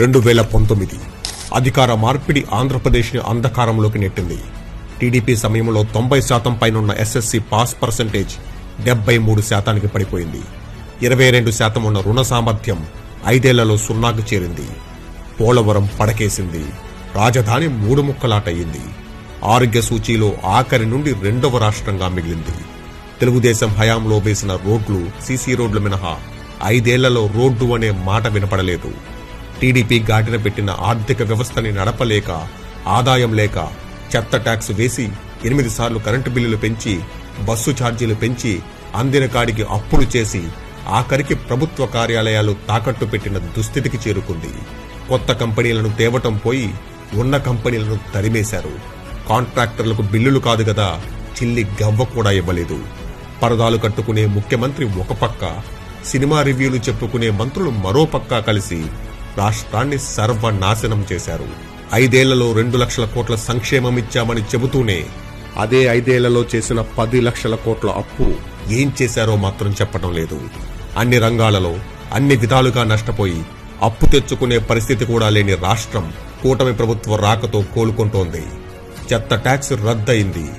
రెండు వేల పంతొమ్మిది. అధికార మార్పిడి ఆంధ్రప్రదేశ్ని అంధకారంలోకి నెట్టింది. టీడీపీ సమయంలో తొంభై శాతం పైనున్న ఎస్ఎస్సి పాస్ పర్సంటేజ్ డెబ్బై మూడు శాతానికి పడిపోయింది. ఇరవై రెండు శాతం ఉన్న రుణ సామర్థ్యం ఐదేళ్ళలో సున్నాకు చేరింది. పోలవరం పడకేసింది. రాజధాని మూడు ముక్కలాటయ్యింది ఆరోగ్య సూచీలో ఆఖరి నుండి రెండవ రాష్ట్రంగా మిగిలింది. తెలుగుదేశం హయాంలో వేసిన రోడ్లు సీసీ రోడ్లు మినహా ఐదేళ్ళలో రోడ్డు అనే మాట వినపడలేదు. టీడీపీ గాడిన పెట్టిన ఆర్థిక వ్యవస్థని నడపలేక ఆదాయం లేక చెత్త ట్యాక్స్ వేసి ఎనిమిది సార్లు కరెంటు బిల్లులు పెంచి బస్సు ఛార్జీలు పెంచి అందిన కాడికి అప్పులు చేసి ఆఖరికి ప్రభుత్వ కార్యాలయాలు తాకట్టు పెట్టిన దుస్థితికి చేరుకుంది. కొత్త కంపెనీలను తేవటం పోయి ఉన్న కంపెనీలను తరిమేశారు. కాంట్రాక్టర్లకు బిల్లులు కాదు కదా చిల్లి గవ్వ కూడా ఇవ్వలేదు. పరదాలు కట్టుకునే ముఖ్యమంత్రి ఒక పక్క సినిమా రివ్యూలు చెప్పుకునే మంత్రులు మరో పక్క కలిసి రాష్ట్రాన్ని సర్వనాశనం చేశారు. ఐదేళ్ళలో రెండు లక్షల కోట్ల సంక్షేమం ఇచ్చామని చెబుతూనే అదే ఐదేళ్ళలో చేసిన పది లక్షల కోట్ల అప్పు ఏం చేశారో మాత్రం చెప్పడం లేదు. అన్ని రంగాలలో అన్ని విధాలుగా నష్టపోయి అప్పు తెచ్చుకునే పరిస్థితి కూడా లేని రాష్ట్రం కూటమి ప్రభుత్వ రాకతో కోలుకుంటోంది. చెత్త ట్యాక్స్ రద్దయింది.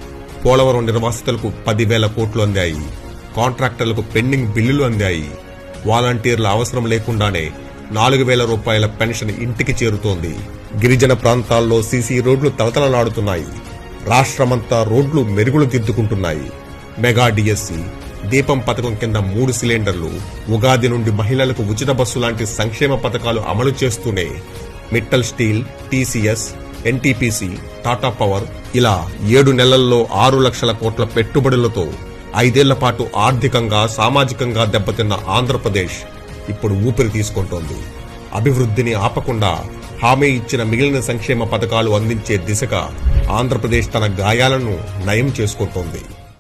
పోలవరం నిర్వాసితులకు పదివేల కోట్లు అందాయి. కాంట్రాక్టర్లకు పెండింగ్ బిల్లులు అందాయి. వాలంటీర్ల అవసరం లేకుండానే నాలుగు వేల రూపాయల పెన్షన్ ఇంటికి చేరుతోంది. గిరిజన ప్రాంతాల్లో సీసీ రోడ్లు తలతలలాడుతున్నాయి. రాష్ట్రమంతా రోడ్లు మెరుగులు దిద్దుకుంటున్నాయి. మెగా డిఎస్సి దీపం పథకం కింద మూడు సిలిండర్లు ఉగాది నుండి మహిళలకు ఉచిత బస్సు లాంటి సంక్షేమ పథకాలు అమలు చేస్తూనే Mittal steel TCS NTPC Tata power ఇలా ఏడు నెలల్లో ఆరు లక్షల కోట్ల పెట్టుబడులతో ఐదేళ్ళ పాటు ఆర్థికంగా సామాజికంగా దెబ్బతిన్న ఆంధ్రప్రదేశ్ ఇప్పుడు ఊపిరి తీసుకుంటోంది. అభివృద్ధిని ఆపకుండా హామీ ఇచ్చిన మిగిలిన సంక్షేమ పథకాలు అందించే దిశగా ఆంధ్రప్రదేశ్ తన గాయాలను నయం చేసుకుంటోంది.